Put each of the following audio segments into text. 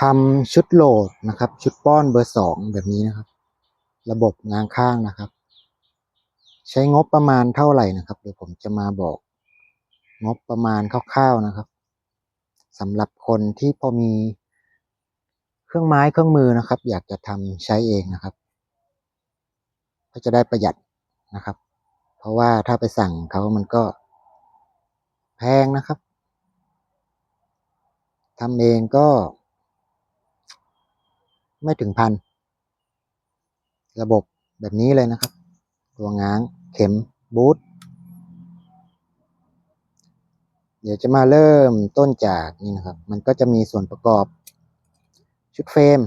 ทำชุดโหลดนะครับ ชุดป้อนเบอร์สองแบบนี้นะครับ ระบบงางข้างนะครับ ใช้งบประมาณเท่าไหร่นะครับ เดี๋ยวผมจะมาบอก งบประมาณคร่าวๆนะครับสำหรับคนที่พอมีเครื่องไม้เครื่องมือนะครับ อยากจะทำใช้เองนะครับ ก็จะได้ประหยัดนะครับ เพราะว่าถ้าไปสั่งเขามันก็แพงนะครับทำเองก็ ไม่ถึงพัน ระบบแบบนี้เลยนะครับ ตัวง้างเข็มบูทเดี๋ยวจะมาเริ่มต้นจากนี่นะครับ มันก็จะมีส่วนประกอบ ชุดเฟรม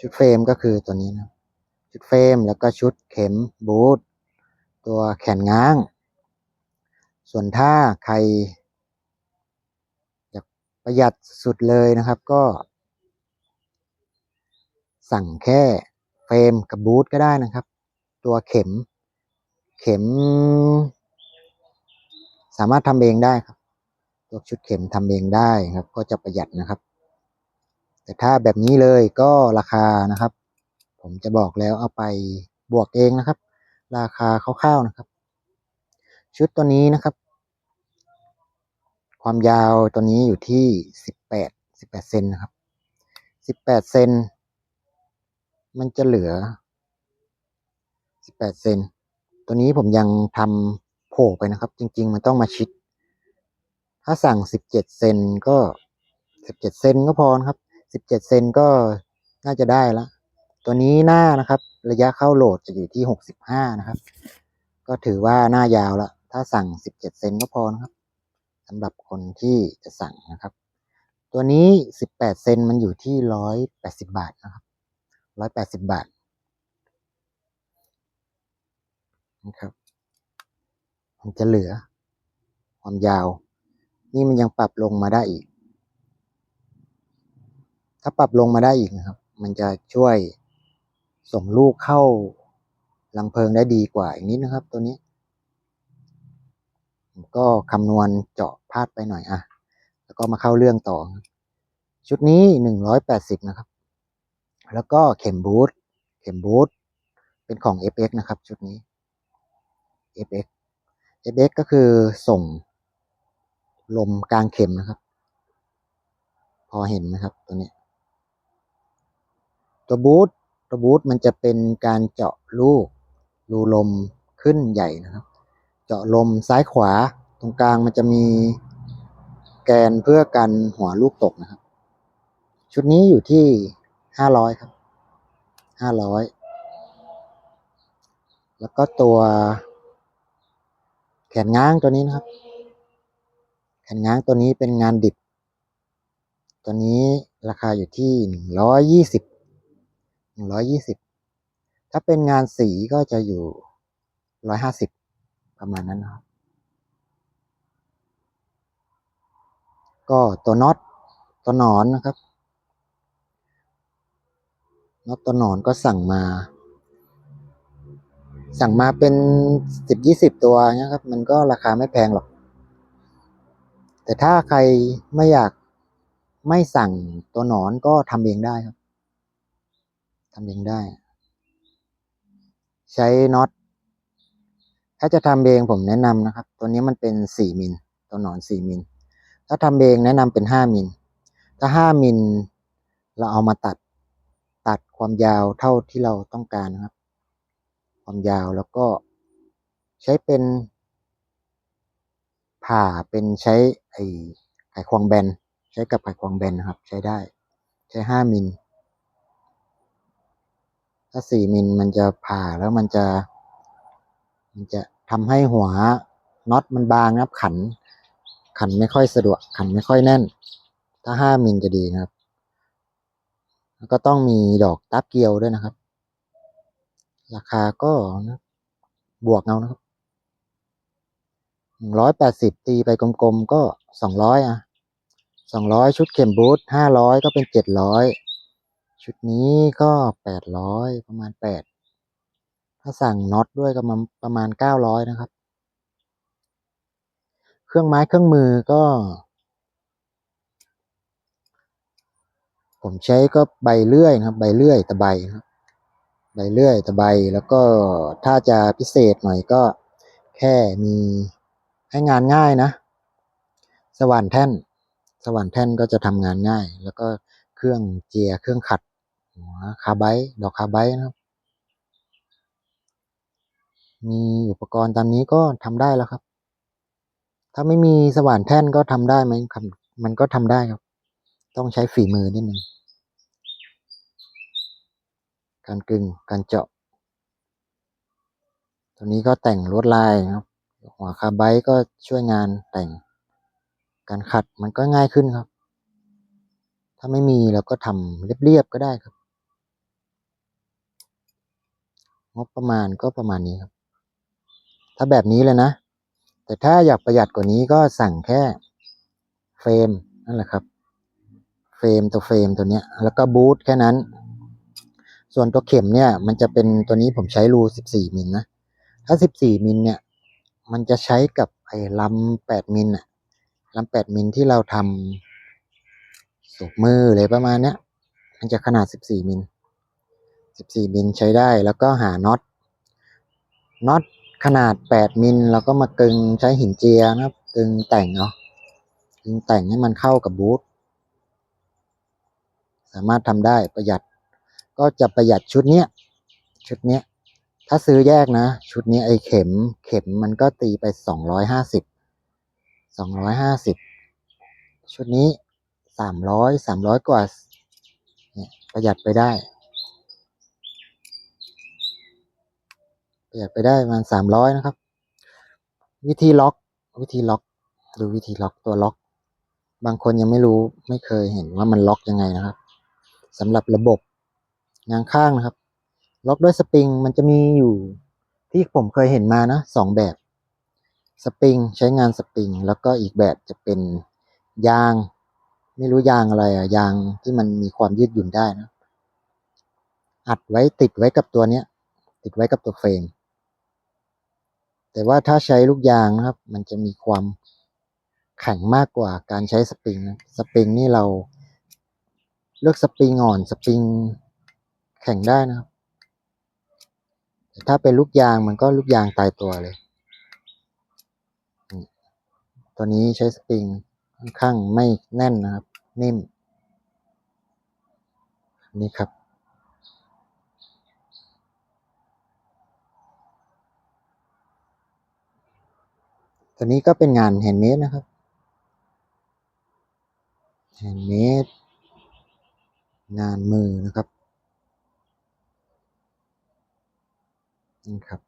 ชุดเฟรมก็คือตัวนี้นะ ชุดเฟรมแล้วก็ชุดเข็มบูทตัวแขนง้าง ส่วนถ้าใครอยากประหยัดสุดเลยนะครับ ก็ สั่งแค่เฟรมกับบูทก็ได้นะครับ ตัวเข็ม เข็ม สามารถทำเองได้ครับ ตัวชุดเข็มทำเองได้ครับ ก็จะประหยัดนะครับ แต่ถ้าแบบนี้เลยก็ราคานะครับ ผมจะบอกแล้วเอาไปบวกเองนะครับ ราคาคร่าวๆนะครับ ชุดตัวนี้นะครับ ความยาวตัวนี้อยู่ที่สิบแปดสิบแปดเซนนะครับสิบแปดเซน มันจะเหลือสิบแปดเซน ตัวนี้ผมยังทำโผล่ไปนะครับ จริง ๆ มันต้องมาชิด ถ้าสั่งสิบเจ็ดเซนก็สิบเจ็ดเซนก็พอนะครับสิบเจ็ดเซนก็น่าจะได้ละ ตัวนี้หน้านะครับ ระยะเข้าโหลดจะอยู่ที่หกสิบห้านะครับ ก็ถือว่าหน้ายาวละ ถ้าสั่งสิบเจ็ดเซนก็พอนะครับสำหรับคนที่จะสั่งนะครับ ตัวนี้สิบแปดเซนมันอยู่ที่ร้อยแปดสิบาทนะครับ ร้อยแปดสิบบาทนะครับ มันจะเหลือ ความยาว นี่มันยังปรับลงมาได้อีก ถ้าปรับลงมาได้อีกนะครับ มันจะช่วยส่งลูกเข้าลังเพลิงได้ดีกว่าอีกนิดนะครับ ตัวนี้ ก็คำนวณเจาะพลาดไปหน่อยอะ แล้วก็มาเข้าเรื่องต่อ ชุดนี้หนึ่งร้อยแปดสิบนะครับ แล้วก็เข็มบูทเข็มบูทเป็นของ FX นะครับ ชุดนี้ FX FX ก็คือส่งลมกลางเข็มนะครับ พอเห็นไหมครับตัวนี้ ตัวบูทตัวบูทมันจะเป็นการเจาะลูกรูลมขึ้นใหญ่นะครับ เจาะลมซ้ายขวาตรงกลางมันจะมีแกนเพื่อกันหัวลูกตกนะครับ ชุดนี้อยู่ที่ ห้าร้อยครับห้าร้อยแล้วก็ตัวแขนง้างตัวนี้นะครับ แขนง้างตัวนี้เป็นงานดิบ ตัวนี้ราคาอยู่ที่หนึ่งร้อยยี่สิบหนึ่งร้อยยี่สิบถ้าเป็นงานสีก็จะอยู่ร้อยห้าสิบประมาณนั้นนะครับ ก็ตัวน็อตตัวหนอนนะครับ น็อตตัวหนอนก็สั่งมา สั่งมาเป็นสิบยี่สิบตัวนะครับ มันก็ราคาไม่แพงหรอก แต่ถ้าใครไม่อยากไม่สั่งตัวหนอนก็ทำเองได้ครับทำเองได้ ใช้น็อตถ้าจะทำเองผมแนะนำนะครับ ตัวนี้มันเป็นสี่มิลตัวหนอนสี่มิลถ้าทำเองแนะนำเป็นห้ามิลถ้าห้ามิลเราเอามาตัด ตัดความยาวเท่าที่เราต้องการนะครับ ความยาวแล้วก็ใช้เป็น ผ่าเป็นใช้ไอ้ไขควงแบน ใช้กับไขควงแบนนะครับ ใช้ได้ ใช้ห้ามิลถ้าสี่มิลมันจะผ่าแล้วมันจะ มันจะทำให้หัวน็อตมันบางนะครับขัน ขันไม่ค่อยสะดวกขันไม่ค่อยแน่น ถ้าห้ามิลจะดีนะครับ แล้วก็ต้องมีดอกตับเกียวด้วยนะครับ ราคาก็นะบวกเอานะครับหนึ่งร้อยแปดสิบตีไปกลมๆก็สองร้อยอะสองร้อยชุดเข็มบูทห้าร้อยก็เป็นเจ็ดร้อยชุดนี้ก็แปดร้อยประมาณแปดถ้าสั่งน็อตด้วยก็มประมาณเก้าร้อยนะครับ เครื่องไม้เครื่องมือก็ ผมใช้ก็ใบเลื่อยนะครับใบเลื่อยตะไบครับใบเลื่อยตะไบแล้วก็ถ้าจะพิเศษหน่อยก็แค่มีให้งานง่ายนะ สว่านแท่น สว่านแท่นก็จะทำงานง่าย แล้วก็เครื่องเจียเครื่องขัดหัวคาไบดอกคาไบนะครับ มีอุปกรณ์ตามนี้ก็ทำได้แล้วครับ ถ้าไม่มีสว่านแท่นก็ทำได้ไหมมันก็ทำได้ครับ ต้องใช้ฝีมือนิดนึงการกึงการเจาะ ตัวนี้ก็แต่งลวดลายครับ หัวคาไบก็ช่วยงานแต่ง การขัดมันก็ง่ายขึ้นครับ ถ้าไม่มีเราก็ทำเรียบๆก็ได้ครับ งบประมาณก็ประมาณนี้ครับ ถ้าแบบนี้เลยนะ แต่ถ้าอยากประหยัดกว่านี้ก็สั่งแค่เฟรมนั่นแหละครับ เฟรมตัวเฟรมตัวเนี้ย แล้วก็บูทแค่นั้น ส่วนตัวเข็มเนี่ย มันจะเป็นตัวนี้ผมใช้รู 14 มิลนะ ถ้า 14 มิลเนี่ย มันจะใช้กับไอ้ลำ 8 มิลอะลำ 8 มิลที่เราทำสูบมือเลยประมาณเนี้ย มันจะขนาด 14 มิล 14 มิลใช้ได้ แล้วก็หาน็อต น็อตขนาด 8 มิลเราก็มากึงใช้หินเจียนะครับ กึงแต่งเอาะกึงแต่งให้มันเข้ากับบูท สามารถทำได้ประหยัด ก็จะประหยัดชุดเนี้ยชุดเนี้ยถ้าซื้อแยกนะ ชุดนี้ไอ้เข็มเข็มมันก็ตีไปสองร้อยห้าสิบสองร้อยห้าสิบชุดนี้สามร้อยสามร้อยกว่าเนี่ยประหยัดไปได้ ประหยัดไปได้ประมาณสามร้อยนะครับ วิธีล็อกวิธีล็อกดูวิธีล็อกตัวล็อก บางคนยังไม่รู้ไม่เคยเห็นว่ามันล็อกยังไงนะครับ สำหรับระบบงานข้างนะครับ ล็อกด้วยสปริงมันจะมีอยู่ที่ผมเคยเห็นมานะสองแบบ สปริงใช้งานสปริง แล้วก็อีกแบบจะเป็นยาง ไม่รู้ยางอะไรอะยางที่มันมีความยืดหยุ่นได้นะ อัดไว้ติดไว้กับตัวเนี้ย ติดไว้กับตัวเฟรมแต่ว่าถ้าใช้ลูกยางนะครับ มันจะมีความแข็งมากกว่าการใช้สปริงนะสปริงนี่เรา เลือกสปริงอ่อนสปริงแข็งได้นะครับแต่ถ้าเป็นลูกยางมันก็ลูกยางตายตัวเลย ตัวนี้ใช้สปริงค่อนข้างไม่แน่นนะครับ นิ่ม นี่ครับตัวนี้ก็เป็นงานแฮนด์เมดนะครับแฮนด์เมด งานมือนะครับนี่ครับ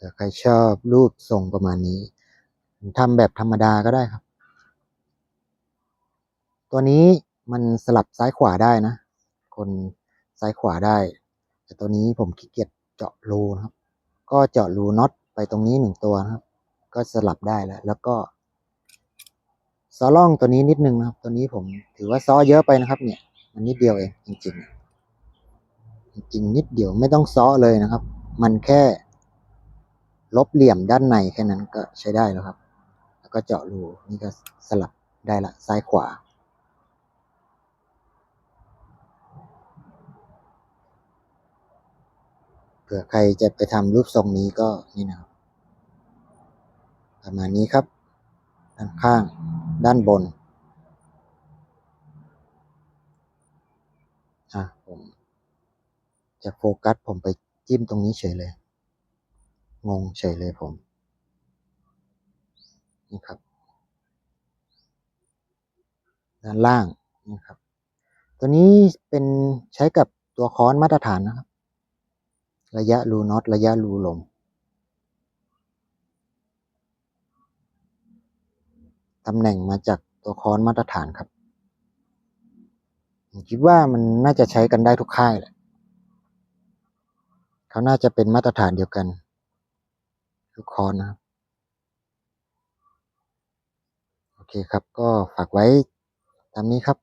ถ้าใครชอบรูปทรงประมาณนี้ทำแบบธรรมดาก็ได้ครับ ตัวนี้มันสลับซ้ายขวาได้นะ คนซ้ายขวาได้ แต่ตัวนี้ผมขี้เกียจเจาะรูนะครับ ก็เจาะรูน็อตไปตรงนี้หนึ่งตัวนะครับ ก็สลับได้แล้ว แล้วก็ซอล่องตัวนี้นิดนึงนะครับ ตัวนี้ผมถือว่าซอเยอะไปนะครับ เนี่ย มันนิดเดียวเองจริงๆจริงนิดเดียวไม่ต้องซ้อเลยนะครับ มันแค่ ลบเหลี่ยมด้านในแค่นั้นก็ใช้ได้แล้วครับ แล้วก็เจาะรูนี่ก็สลับได้ละซ้ายขวาเผื่อใครจะไปทำรูปทรงนี้ก็นี่นะครับประมาณนี้ครับ ด้านข้างด้านบน อะผม จะโฟกัสผมไปจิ้มตรงนี้เฉยเลย งงเฉยเลยผม นี่ครับ ด้านล่างนี่ครับ ตัวนี้เป็นใช้กับตัวค้อนมาตรฐานนะครับ ระยะรูน็อตระยะรูลม ตำแหน่งมาจากตัวค้อนมาตรฐานครับ ผมคิดว่ามันน่าจะใช้กันได้ทุกค่ายแหละ เขาน่าจะเป็นมาตรฐานเดียวกันทุกคอนนะครับโอเคครับก็ฝากไว้ตามนี้ครับ